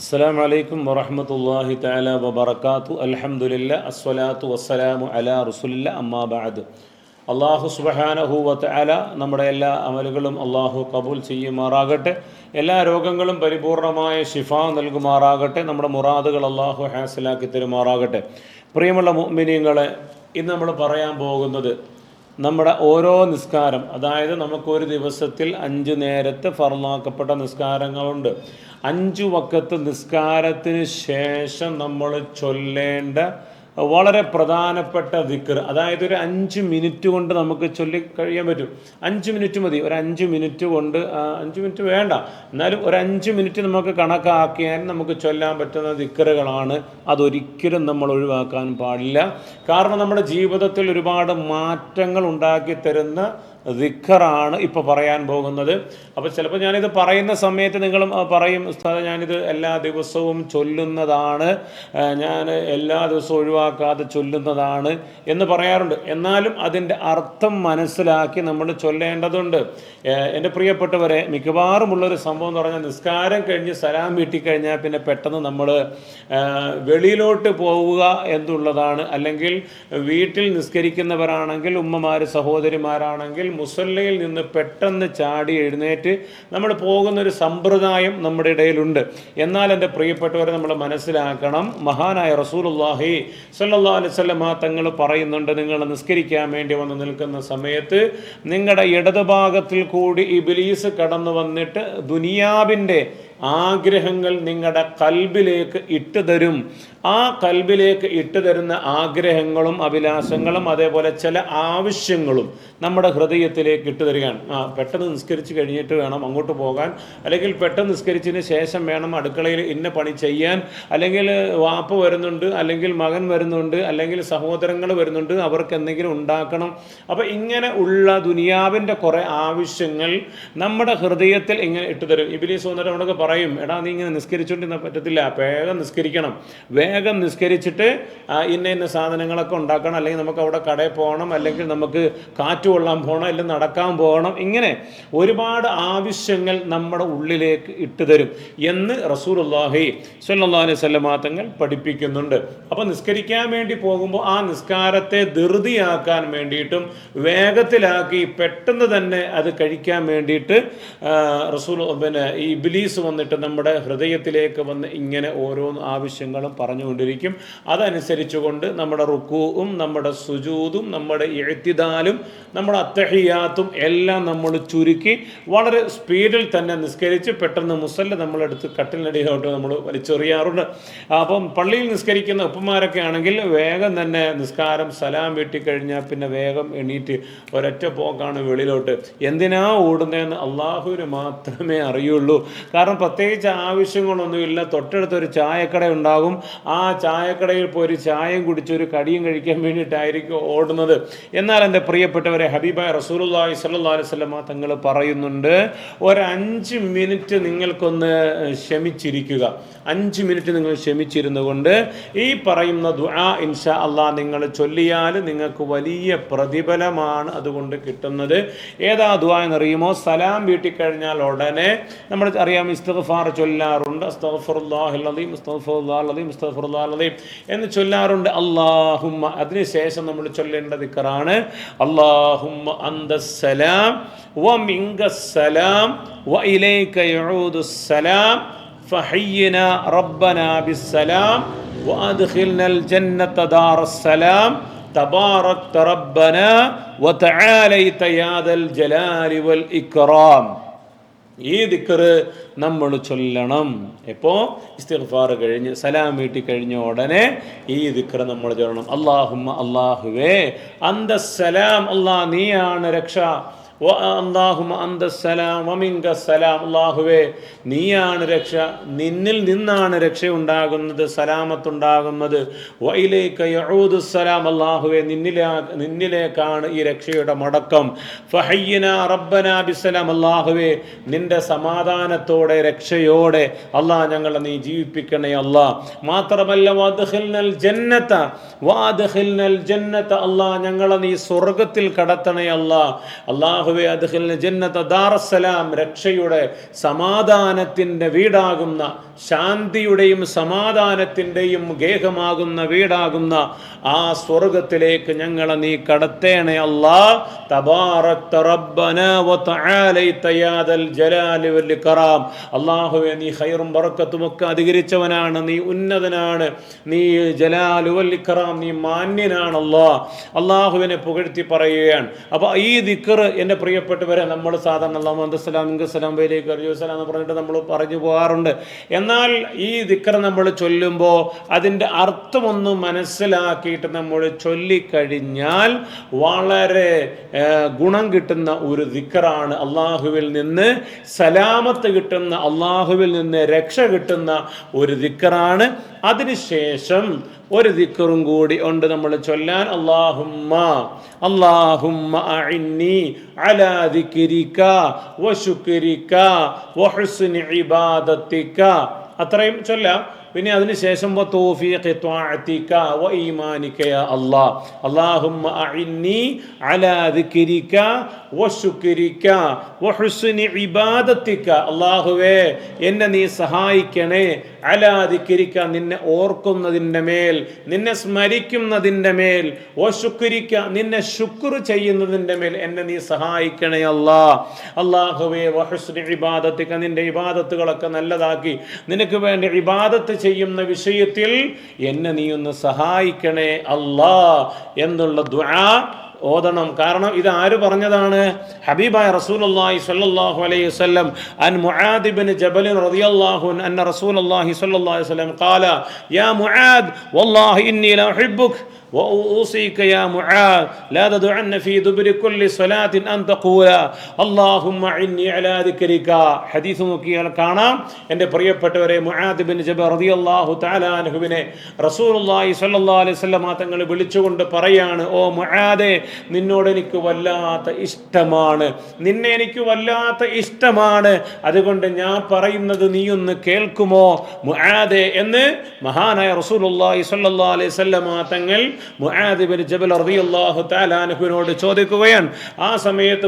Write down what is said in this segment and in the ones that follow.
അസ്സലാമു വലൈക്കും വറഹമത്തല്ലാഹി താല വബർക്കാത്തു അലഹമുല്ല അസ്വലാത്തു വസ്സലാമു അലാ റസുലില്ല അമ്മാബാദ് അള്ളാഹു സുബ്ഹാനഹു അല നമ്മുടെ എല്ലാ അമലുകളും അള്ളാഹു കബൂൽ ചെയ്യുമാറാകട്ടെ. എല്ലാ രോഗങ്ങളും പരിപൂർണമായ ശിഫ നൽകുമാറാകട്ടെ. നമ്മുടെ മുറാദുകൾ അള്ളാഹു ഹാസിലാക്കി തരുമാറാകട്ടെ. പ്രിയമുള്ള മുഅ്മിനീങ്ങളെ ഇന്ന് നമ്മൾ പറയാൻ പോകുന്നത് നമ്മുടെ ഓരോ നിസ്കാരം അതായത് നമുക്കൊരു ദിവസത്തിൽ അഞ്ച് നേരത്തെ ഫർമാക്കപ്പെട്ട നിസ്കാരങ്ങളുണ്ട്. അഞ്ചു വക്കത്ത് നിസ്കാരത്തിന് ശേഷം നമ്മൾ ചൊല്ലേണ്ട വളരെ പ്രധാനപ്പെട്ട ദിക്കർ അതായത് ഒരു അഞ്ച് മിനിറ്റ് കൊണ്ട് നമുക്ക് ചൊല്ലി കഴിയാൻ പറ്റും. അഞ്ച് മിനിറ്റ് മതി. ഒരു അഞ്ച് മിനിറ്റ് കൊണ്ട് അഞ്ച് മിനിറ്റ് വേണ്ട. എന്നാലും ഒരു അഞ്ച് മിനിറ്റ് നമുക്ക് കണക്കാക്കിയാൽ നമുക്ക് ചൊല്ലാൻ പറ്റുന്ന ദിക്കറുകളാണ് അതൊരിക്കലും നമ്മൾ ഒഴിവാക്കാൻ പാടില്ല. കാരണം നമ്മുടെ ജീവിതത്തിൽ ഒരുപാട് മാറ്റങ്ങൾ ഉണ്ടാക്കി തരുന്ന ദിക്കറാണ് ഇപ്പോൾ പറയാൻ പോകുന്നത്. അപ്പോൾ ചിലപ്പോൾ ഞാനിത് പറയുന്ന സമയത്ത് നിങ്ങൾ പറയും സ്ഥലം ഞാനിത് എല്ലാ ദിവസവും ചൊല്ലുന്നതാണ്. ഞാൻ എല്ലാ ദിവസവും ഒഴിവാക്കാതെ ചൊല്ലുന്നതാണ് എന്ന് പറയാറുണ്ട്. എന്നാലും അതിന്റെ അർത്ഥം മനസ്സിലാക്കി നമ്മൾ ചൊല്ലേണ്ടതുണ്ട്. എന്റെ പ്രിയപ്പെട്ടവരെ മിക്കവാറുമുള്ളൊരു സംഭവം എന്ന് പറഞ്ഞാൽ നിസ്കാരം കഴിഞ്ഞ് സലാം വീട്ടിക്കഴിഞ്ഞാൽ പിന്നെ പെട്ടെന്ന് നമ്മൾ വെളിയിലോട്ട് പോവുക എന്നുള്ളതാണ്. അല്ലെങ്കിൽ വീട്ടിൽ നിസ്കരിക്കുന്നവരാണെങ്കിൽ ഉമ്മമാർ സഹോദരിമാരാണെങ്കിൽ മുസല്ലയിൽ നിന്ന് പെട്ടെന്ന് ചാടി എഴുന്നേറ്റ് നമ്മൾ പോകുന്ന ഒരു സമ്പ്രദായം നമ്മുടെ ഇടയിലുണ്ട്. എന്നാൽ എന്റെ പ്രിയപ്പെട്ടവരെ നമ്മൾ മനസ്സിലാക്കണം മഹാനായ റസൂലുള്ളാഹി സല്ലാ അലൈഹി വസല്ലം തങ്ങൾ പറയുന്നുണ്ട് നിങ്ങൾ നിസ്കരിക്കാൻ വേണ്ടി വന്ന് നിൽക്കുന്ന സമയത്ത് നിങ്ങളുടെ ഇടതുഭാഗത്തിൽ കൂടി ഇബിലീസ് കടന്നു വന്നിട്ട് ദുനിയാവിന്റെ ആഗ്രഹങ്ങൾ നിങ്ങളുടെ കൽബിലേക്ക് ഇട്ടു തരും. ആ കൽബിലേക്ക് ഇട്ടു തരുന്ന ആഗ്രഹങ്ങളും അഭിലാഷങ്ങളും അതേപോലെ ചില ആവശ്യങ്ങളും നമ്മുടെ ഹൃദയത്തിലേക്ക് ഇട്ടു തരികയാണ്. ആ പെട്ടെന്ന് നിസ്കരിച്ച് കഴിഞ്ഞിട്ട് വേണം അങ്ങോട്ട് പോകാൻ. അല്ലെങ്കിൽ പെട്ടെന്ന് നിസ്കരിച്ചതിന് ശേഷം വേണം അടുക്കളയിൽ ഇന്ന പണി ചെയ്യാൻ. അല്ലെങ്കിൽ വാപ്പ വരുന്നുണ്ട് അല്ലെങ്കിൽ മകൻ വരുന്നുണ്ട് അല്ലെങ്കിൽ സഹോദരങ്ങൾ വരുന്നുണ്ട് അവർക്ക് എന്തെങ്കിലും ഉണ്ടാക്കണം. അപ്പോൾ ഇങ്ങനെ ഉള്ള ദുനിയാവിന്റെ കുറേ ആവശ്യങ്ങൾ നമ്മുടെ ഹൃദയത്തിൽ ഇങ്ങനെ ഇട്ടു തരും. ഇബിലീസ് വന്നിട്ട് നമ്മളൊക്കെ പറയും എടാ നീ ഇങ്ങനെ നിസ്കരിച്ചുകൊണ്ടിരുന്ന പറ്റത്തില്ല. വേഗം നിസ്കരിക്കണം. വേഗം നിസ്കരിച്ചിട്ട് ഇന്ന ഇന്ന സാധനങ്ങളൊക്കെ ഉണ്ടാക്കണം. അല്ലെങ്കിൽ നമുക്ക് അവിടെ കടയിൽ പോകണം. അല്ലെങ്കിൽ നമുക്ക് കാറ്റ് കൊള്ളാൻ പോകണം. അല്ലെങ്കിൽ നടക്കാൻ പോകണം. ഇങ്ങനെ ഒരുപാട് ആവശ്യങ്ങൾ നമ്മുടെ ഉള്ളിലേക്ക് ഇട്ടു തരും എന്ന് റസൂലുള്ളാഹി അള്ളാഹി അലൈഹി പഠിപ്പിക്കുന്നുണ്ട്. അപ്പോൾ നിസ്കരിക്കാൻ വേണ്ടി പോകുമ്പോൾ ആ നിസ്കാരത്തെ ധൃതിയാക്കാൻ വേണ്ടിയിട്ടും വേഗത്തിലാക്കി പെട്ടെന്ന് തന്നെ അത് കഴിക്കാൻ വേണ്ടിയിട്ട് റസൂൽ പിന്നെ ഈ ഇബ്ലീസ് വന്നിട്ട് നമ്മുടെ ഹൃദയത്തിലേക്ക് വന്ന് ഇങ്ങനെ ഓരോ ആവശ്യങ്ങളും പറഞ്ഞുകൊണ്ടിരിക്കും. അതനുസരിച്ചുകൊണ്ട് നമ്മുടെ റുക്കുവും നമ്മുടെ സുജൂതും നമ്മുടെ എഴുത്തിദാലും നമ്മുടെ അത്തഹിയാത്തും എല്ലാം നമ്മൾ ചുരുക്കി വളരെ സ്പീഡിൽ തന്നെ നിസ്കരിച്ച് പെട്ടെന്ന് മുസല്ല നമ്മളെടുത്ത് കട്ടിലിനടിയിലോട്ട് നമ്മൾ വലിച്ചെറിയാറുണ്ട്. അപ്പം പള്ളിയിൽ നിസ്കരിക്കുന്ന ഉപ്പമാരൊക്കെ ആണെങ്കിൽ വേഗം തന്നെ നിസ്കാരം സലാം വീട്ടിക്കഴിഞ്ഞാൽ പിന്നെ വേഗം എണീറ്റ് ഒരൊറ്റ പോക്കാണ് വെളിയിലോട്ട്. എന്തിനാ ഓടുന്നതെന്ന് അള്ളാഹുവിന് മാത്രമേ അറിയുള്ളൂ. കാരണം പ്രത്യേകിച്ച് ആവശ്യങ്ങളൊന്നുമില്ല തൊട്ടടുത്തൊരു ചായക്കട ഉണ്ടാകും. ആ ചായക്കടയിൽ പോയി ഒരു ചായയും കുടിച്ച് ഒരു കടിയും കഴിക്കാൻ വേണ്ടിയിട്ടായിരിക്കും ഓടുന്നത്. എന്നാൽ എന്റെ പ്രിയപ്പെട്ടവരെ ഹബീബായ റസൂലുള്ളാഹി സ്വല്ലല്ലാഹു അലൈഹി തങ്ങൾ പറയുന്നുണ്ട് ഒരഞ്ച് മിനിറ്റ് നിങ്ങൾക്കൊന്ന് ക്ഷമിച്ചിരിക്കുക. അഞ്ച് മിനിറ്റ് നിങ്ങൾ ക്ഷമിച്ചിരുന്നു കൊണ്ട് ഈ പറയുന്ന ദുആ ഇൻഷാ അള്ളാഹ് നിങ്ങൾ ചൊല്ലിയാൽ നിങ്ങൾക്ക് വലിയ പ്രതിഫലമാണ് അതുകൊണ്ട് കിട്ടുന്നത്. ഏതാ ദുആ എന്നറിയുമോ? സലാം വീട്ടിൽ കഴിഞ്ഞാൽ ഉടനെ നമ്മൾ അറിയാം ഇസ്തഫാർ ചൊല്ലാറുണ്ട്. എന്ന് ചൊല്ലാറുണ്ട്. അള്ളാഹുമ്മ അതിനുശേഷം നമ്മൾ ചൊല്ലേണ്ട ദിക്റാണ് അല്ലാഹുമ്മ അന്തസ്സലാം വ മിങ്കസ്സലാം വ ഇലൈക യഊദുസ്സലാം فحينا ربنا بالسلام وأدخلنا الجنة دار السلام تباركت ربنا وتعاليت يا ذا الجلال والإكرام ഈ ദിക്കറ് നമ്മൾ ചൊല്ലണം. എപ്പോൾ ഇസ്തിഗ്ഫാർ കഴിഞ്ഞ് സലാം വീട്ടി കഴിഞ്ഞ ഉടനെ ഈ ദിക്കറ് നമ്മൾ ചൊല്ലണം. അള്ളാഹുമ്മ അള്ളാഹുവേ അന്ത സലാം അള്ളാഹ് നീയാണ് രക്ഷ. അള്ളാഹുവേ നീയാണ് രക്ഷ നിന്നിൽ നിന്നാണ് രക്ഷ ഉണ്ടാകുന്നത് സലാമത്തുണ്ടാകുന്നത് വൈലേക്ക് യഊദുസ്സലാം അള്ളാഹുവേ നിന്നിലാ നിന്നിലേക്കാണ് ഈ രക്ഷയുടെ മടക്കം. ഫഹയ്യന റബ്ബന ബിസ്സലാം അള്ളാഹുവേ നിന്റെ സമാധാനത്തോടെ രക്ഷയോടെ അള്ളാഹ് ഞങ്ങളെ നീ ജീവിപ്പിക്കണേ അള്ളാഹ് മാത്രമല്ല വാദ്ഖിൽനൽ ജന്നത വാദ്ഖിൽനൽ ജന്നത അള്ളാഹ് ഞങ്ങളെ നീ സ്വർഗത്തിൽ കടത്തണേ അള്ളാഹ് അള്ളാഹു അള്ളാഹുവെ രക്ഷയുടെ സമാധാനത്തിന്റെ വീടാകുന്ന ശാന്തിയുടെയും സമാധാനത്തിന്റെയും ഗേഹമാകുന്ന വീടാകുന്ന ആ സ്വർഗത്തിലേക്ക് ഞങ്ങളെ നീ കടത്തേണേ അല്ലാ. തബാറക്ത വൽ അല്ലാഹുവേ നീ ഖൈറും ബറക്കത്തും ഒക്കെ അധികരിച്ചവനാണ് നീ ഉന്നതനാണ് നീ ജലാലു വൽ നീ മാന്യനാണല്ലോ അള്ളാഹുവിനെ പുകഴ്ത്തി പറയുകയാണ്. അപ്പോൾ ഈ ദിക്കർ എന്റെ പ്രിയപ്പെട്ടവരെ നമ്മൾ സാധാരണ അള്ളാഹു അന്തസ്സലാം ഇങ്കസ്സലാം ബൈലേക്ക് അർജുസലാം എന്ന് പറഞ്ഞിട്ട് നമ്മൾ പറഞ്ഞു പോകാറുണ്ട്. എന്നാൽ ഈ ദിക്കർ നമ്മൾ ചൊല്ലുമ്പോൾ അതിന്റെ അർത്ഥമൊന്ന് മനസ്സിലാക്കിയിട്ട് നമ്മൾ ചൊല്ലിക്കഴിഞ്ഞാൽ വളരെ ഗുണം കിട്ടുന്ന ഒരു ദിക്കറാണ് അള്ളാഹുവിൽ നിന്ന് സലാമത്ത് കിട്ടുന്ന അള്ളാഹുവിൽ നിന്ന് രക്ഷ കിട്ടുന്ന ഒരു ദിക്കറാണ്. അതിനുശേഷം ഒരു ദിക്കറും കൂടി ഉണ്ട് നമ്മൾ ചൊല്ലാൻ. അള്ളാഹുമ്മ അള്ളാഹുമ്മ അഇന്നി അലാ ദിക്രിക വശുക്രിക വഹുസ്നി ഇബാദത്തിക. അത്രയും ചൊല്ലാം. പിന്നെ അതിനുശേഷം അള്ളാഹുവേ എന്നെ നീ സഹായിക്കണേ. അലാദിക്കിരിക്ക നിന്നെ ഓർക്കുന്നതിന്റെ മേൽ നിന്നെ സ്മരിക്കുന്നതിന്റെ മേൽ ഓ ശുക്രിക്ക നിന്നെ ശുക്ർ ചെയ്യുന്നതിന്റെ മേൽ എന്നെ നീ സഹായിക്കണേ അല്ലാ അള്ളാഹുവേ വഹുസ്നി ഇബാദത്തിക്ക നിന്റെ ഇബാദത്തുകളൊക്കെ നല്ലതാക്കി. നിനക്ക് വേണ്ടി ഇബാദത്ത് ചെയ്യുന്ന വിഷയത്തിൽ എന്നെ നീ ഒന്ന് സഹായിക്കണേ അല്ലാ എന്നുള്ള ദുആ ഓതണം കാരണം ഇത് ആര് പറഞ്ഞതാണ് ഹബീബായ റസൂലുള്ളാഹി സ്വല്ലല്ലാഹു അലൈഹി വസല്ലം അൻ മുആദ് ഇബ്നു ജബൽ റളിയല്ലാഹു അൻ അന്ന റസൂലുള്ളാഹി സ്വല്ലല്ലാഹു അലൈഹി വസല്ലം ഖാല യാ മുആദ് വല്ലാഹി ഇന്നി ല ഉഹിബ്ബുക وأوصيك يا معاذ لا تدعن في دبر كل صلاة أن تقول اللهم عني على ذكرك حديث നോക്കിയാൽ കാണാം എൻ്റെ പ്രിയപ്പെട്ടവരെ മുആദ് ബിൻ ജബൽ റളിയല്ലാഹു തആല അൻഹുവിനെ റസൂലുള്ളാഹി സ്വല്ലല്ലാഹു അലൈഹി വസല്ലം തങ്ങൾ വിളിച്ചുകൊണ്ട് പറയാണ് ഓ മുആദേ നിന്നോട് എനിക്ക് വല്ലാത്ത ഇഷ്ടമാണ്. നിന്നെ എനിക്ക് വല്ലാത്ത ഇഷ്ടമാണ്. അതുകൊണ്ട് ഞാൻ പറയുന്നത് നീ ഒന്ന് കേൾക്കുമോ? എന്ന് മഹാനായ റസൂലുള്ളാഹി സ്വല്ലല്ലാഹു അലൈഹി വസല്ലമ തങ്ങൾ ബിൻ ജബൽ തആല ചോദിക്കുകയാണ്. ആ സമയത്ത്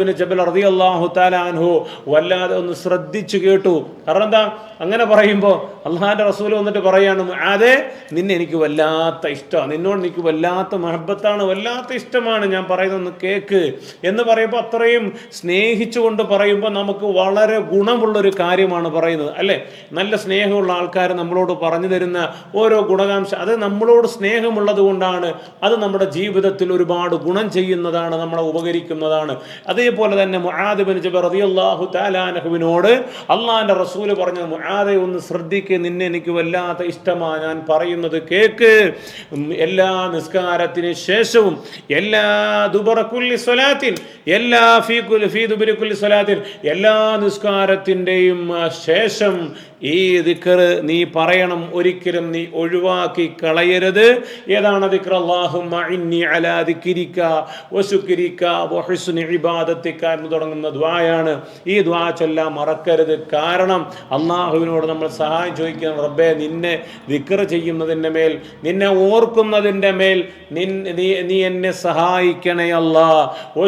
ബിൻ ജബൽ തആല അൻഹു വല്ലാതെ ഒന്ന് ശ്രദ്ധിച്ചു കേട്ടു. കാരണം എന്താ? അങ്ങനെ പറയുമ്പോൾ അള്ളാഹാന്റെ റസൂൽ വന്നിട്ട് പറയാണ് അതെ നിന്നെ എനിക്ക് വല്ലാത്ത ഇഷ്ടമാണ്. നിന്നോട് എനിക്ക് വല്ലാത്ത മഹബത്താണ് വല്ലാത്ത ഇഷ്ടമാണ് ഞാൻ പറയുന്നൊന്ന് കേക്ക് എന്ന് പറയുമ്പോൾ അത്രയും സ്നേഹിച്ചുകൊണ്ട് പറയുമ്പോൾ നമുക്ക് വളരെ ഗുണമുള്ളൊരു കാര്യമാണ് പറയുന്നത് അല്ലേ? നല്ല സ്നേഹമുള്ള ആൾക്കാർ നമ്മളോട് പറഞ്ഞു തരുന്ന ഓരോ ഗുണകാംക്ഷ അത് നമ്മളോട് സ്നേഹമുള്ളത് കൊണ്ടാണ് അത് നമ്മുടെ ജീവിതത്തിൽ ഒരുപാട് ഗുണം ചെയ്യുന്നതാണ് നമ്മളെ ഉപകരിക്കുന്നതാണ്. അതേപോലെ തന്നെ മുആദ് ബിൻ ജബർ റളിയല്ലാഹു തആലാനഹുവിനോട് അള്ളാഹിന്റെ റസൂൽ പറഞ്ഞത് മുഹാദെ ഒന്ന് ശ്രദ്ധിക്ക് നിന്നെ എനിക്ക് വല്ലാത്ത ഇഷ്ടമാണ് ഞാൻ പറയുന്നത് കേക്ക്. എല്ലാ നിസ്കാരത്തിന് ശേഷവും എല്ലാ ദുബറക്കുല്ലി സ്വലാത്തിൻ എല്ലാ ഫീ ഫീ ദുബിരിക്കുല്ലി സ്വലാത്തിൻ എല്ലാ നിസ്കാരത്തിന്റെയും ശേഷം ഈ ദിക്കർ നീ പറയണം ഒരിക്കലും നീ ഒഴിവാക്കി കളയരുത്. ഏതാണ് ദിക്ർ അല്ലാഹുമ്മ ഇന്നി അലാ ദിക്രിക വശുക്രിക വഹുസ്നി ഇബാദത്തിക എന്ന് തുടങ്ങുന്ന ദ്വായാണ്. ഈ ദ്വാ ചൊല്ലാൻ മറക്കരുത്. കാരണം അള്ളാഹുവിനോട് നമ്മൾ സഹായം ചോദിക്കണം റബ്ബേ നിന്നെ ദിക്കർ ചെയ്യുന്നതിന്റെ മേൽ നിന്നെ ഓർക്കുന്നതിന്റെ മേൽ നിൻ നീ എന്നെ സഹായിക്കണേ അല്ലാ. ഓ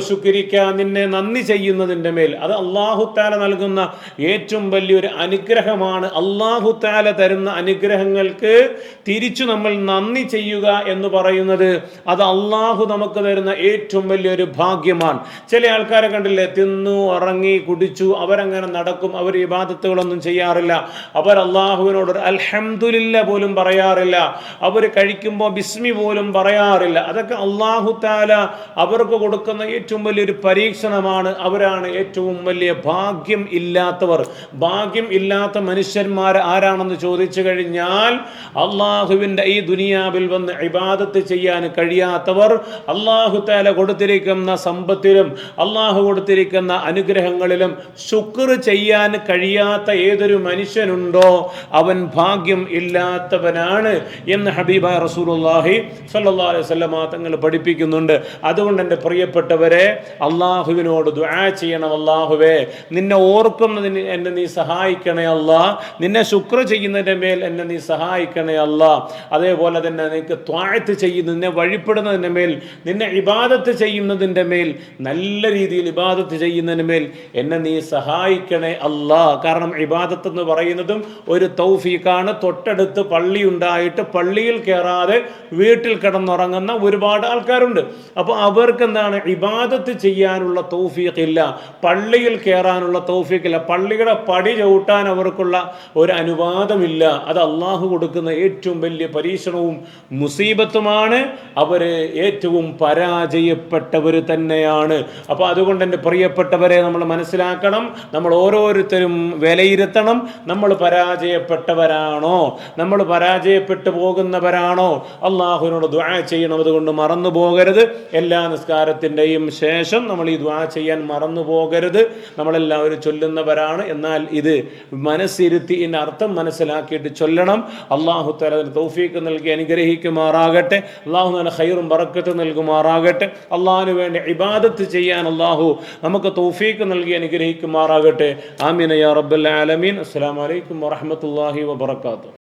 നിന്നെ നന്ദി ചെയ്യുന്നതിന്റെ മേൽ. അത് അള്ളാഹു താല നൽകുന്ന ഏറ്റവും വലിയൊരു അനുഗ്രഹമാണ് അള്ളാഹു താല തരുന്ന അനുഗ്രഹങ്ങൾക്ക് തിരിച്ചു നമ്മൾ നന്ദി ചെയ്യുക എന്ന് പറയുന്നത് അത് അള്ളാഹു നമുക്ക് തരുന്ന ഏറ്റവും വലിയൊരു ഭാഗ്യമാണ്. ചില ആൾക്കാരെ കണ്ടില്ലേ തിന്നു ഉറങ്ങി കുടിച്ചു അവരങ്ങനെ നടക്കും അവർ ഇബാദത്തുകളൊന്നും ചെയ്യാറില്ല. അവർ അള്ളാഹുവിനോട് ഒരു അൽഹംദുലില്ല പോലും പറയാറില്ല. അവർ കഴിക്കുമ്പോൾ ബിസ്മി പോലും പറയാറില്ല. അതൊക്കെ അള്ളാഹു താല അവർക്ക് കൊടുക്കുന്ന ഏറ്റവും വലിയൊരു പരീക്ഷണമാണ്. അവരാണ് ഏറ്റവും വലിയ ഭാഗ്യം ഇല്ലാത്തവർ. ഭാഗ്യം ഇല്ലാത്ത മനുഷ്യന്മാർ ആരാണെന്ന് ചോദിച്ചു കഴിഞ്ഞാൽ അള്ളാഹുവിന്റെ ഈ ദുനിയാവിൽ വന്ന് ഇബാദത്ത് ചെയ്യാൻ കഴിയാത്തവർ അള്ളാഹു താല കൊടുത്തിരിക്കുന്ന സമ്പത്തിലും അള്ളാഹു കൊടുത്തിരിക്കുന്ന അനുഗ്രഹങ്ങളിലും ശുക്ർ ചെയ്യാൻ കഴിയാത്ത ഏതൊരു മനുഷ്യനുണ്ടോ അവൻ ഭാഗ്യം ഇല്ലാത്തവനാണ് എന്ന് ഹബീബ റസൂലുള്ളാഹി സല്ലാ അലൈഹി വസല്ലമ തങ്ങൾ പഠിപ്പിക്കുന്നുണ്ട്. അതുകൊണ്ട് എന്റെ പ്രിയപ്പെട്ടവരെ അള്ളാഹുവിനോട് ദുആ ചെയ്യണം അള്ളാഹുവേ. നിന്നെ ഓർക്കുന്നതിന് എന്നെ നീ സഹായിക്കണേ അല്ലാ നിന്നെ ശുക്ര ചെയ്യുന്നതിന്റെ മേൽ എന്നെ നീ സഹായിക്കണേ അല്ല. അതേപോലെ തന്നെ നിനക്ക് ത്വാഴ ത്വാഴത്ത് ചെയ്യുന്ന നിന്നെ വഴിപ്പെടുന്നതിന്റെ മേൽ നിന്നെ ഇബാദത്ത് ചെയ്യുന്നതിന്റെ മേൽ നല്ല രീതിയിൽ ഇബാദത്ത് ചെയ്യുന്നതിന് മേൽ എന്നെ നീ സഹായിക്കണേ അല്ല. കാരണം ഇബാദത്ത് എന്ന് പറയുന്നതും ഒരു തൗഫീഖാണ്. തൊട്ടടുത്ത് പള്ളി ഉണ്ടായിട്ട് പള്ളിയിൽ കയറാതെ വീട്ടിൽ കിടന്നുറങ്ങുന്ന ഒരുപാട് ആൾക്കാരുണ്ട്. അപ്പോൾ അവർക്ക് എന്താണ് ഇബാദത്ത് ചെയ്യാനുള്ള തൗഫീഖ് ഇല്ല പള്ളിയിൽ കയറാനുള്ള തൗഫീഖ് ഇല്ല പള്ളിയുടെ പടി ചവിട്ടാൻ അവർക്കുള്ള ഒരു അനുവാദമില്ല. അത് അള്ളാഹു കൊടുക്കുന്ന ഏറ്റവും വലിയ പരീക്ഷണവും മുസീബത്തുമാണ്. അവർ ഏറ്റവും പരാജയപ്പെട്ടവർ തന്നെയാണ്. അപ്പോൾ അതുകൊണ്ട് എന്റെ പ്രിയപ്പെട്ടവരെ നമ്മൾ മനസ്സിലാക്കണം. നമ്മൾ ഓരോരുത്തരും വിലയിരുത്തണം. നമ്മൾ പരാജയപ്പെട്ടവരാണോ? നമ്മൾ പരാജയപ്പെട്ടു പോകുന്നവരാണോ? അള്ളാഹുവിനോട് ദ്വാ ചെയ്യണം. അതുകൊണ്ട് മറന്നു പോകരുത്. എല്ലാ നിസ്കാരത്തിന്റെയും ശേഷം നമ്മൾ ഈ ദ്വാ ചെയ്യാൻ മറന്നു പോകരുത്. നമ്മളെല്ലാവരും ചൊല്ലുന്നവരാണ്. എന്നാൽ ഇത് ഇതിന്റെ അർത്ഥം മനസ്സിലാക്കിയിട്ട് ചൊല്ലണം. അള്ളാഹു തല തൗഫീക്ക് നൽകി അനുഗ്രഹിക്കുമാറാകട്ടെ. അള്ളാഹു നല്ല ഹൈറും ബറക്കത്ത് നൽകുമാറാകട്ടെ. അള്ളാഹുവിന് വേണ്ടി ഇബാദത്ത് ചെയ്യാൻ അള്ളാഹു നമുക്ക് തൗഫീക്ക് നൽകി അനുഗ്രഹിക്കുമാറാകട്ടെ. ആമീന യാ റബ്ബൽ ആലമീൻ. അസ്സലാമു അലൈക്കും വറഹ്മത്തുള്ളാഹി വബറകാതുഹു.